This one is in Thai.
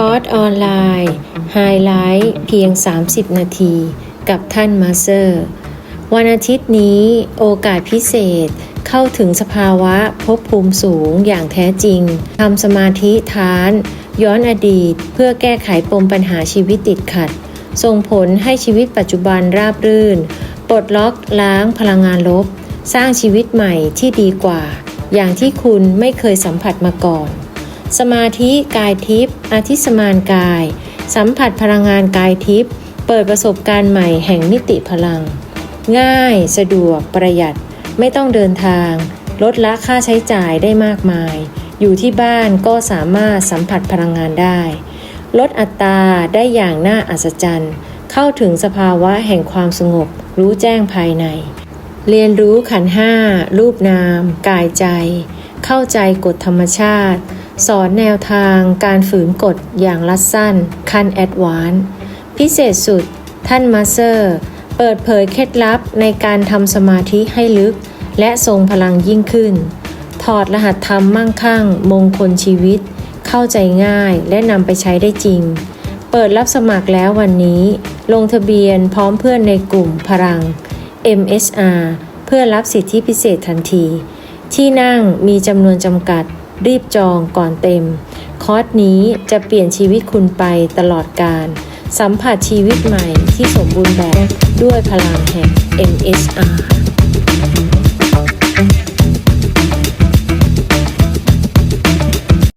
คอร์สออนไลน์ไฮไลท์เพียง 30 นาที กับท่านมาสเตอร์ วันอาทิตย์นี้โอกาสพิเศษเข้าถึงสภาวะภพภูมิสูงอย่างแท้จริงทำสมาธิทาน ย้อนอดีตเพื่อแก้ไขปมปัญหาชีวิตติดขัด ส่งผลให้ชีวิตปัจจุบันราบรื่น ปลดล็อกล้างพลังงานลบ สร้างชีวิตใหม่ที่ดีกว่า อย่างที่คุณไม่เคยสัมผัสมาก่อน สมาธิกายทิพย์อาทิสมานกาย สัมผัสพลังงานกายทิพย์เปิดประสบการณ์ใหม่แห่งมิติพลัง ง่าย สะดวก ประหยัด ไม่ต้องเดินทาง ลดละค่าใช้จ่ายได้มากมาย อยู่ที่บ้านก็สามารถสัมผัสพลังงานได้ ลดอัตราได้อย่างน่าอัศจรรย์ เข้าถึงสภาวะแห่งความสงบ รู้แจ้งภายใน เรียนรู้ขันห้ารูปนาม กายใจ เข้าใจกฎธรรมชาติ สอนแนวทางการฝืนกฎอย่างลัดสั้น ขั้นแอดวานซ์พิเศษสุด ท่านมาสเตอร์ เปิดเผยเคล็ดลับในการทำสมาธิให้ลึก และทรงพลังยิ่งขึ้น ถอดรหัสธรรมมั่งคั่ง มงคลชีวิต เข้าใจง่ายและนำไปใช้ได้จริง เปิดรับสมัครแล้ววันนี้ ลงทะเบียนพร้อมเพื่อนในกลุ่มพลัง MSR เพื่อรับสิทธิพิเศษทันที ที่นั่งมีจำนวนจำกัด รีบจองก่อนเต็ม คอร์สนี้จะเปลี่ยนชีวิตคุณไปตลอดการ สัมผัสชีวิตใหม่ที่สมบูรณ์แบบด้วยพลังแห่ง MSR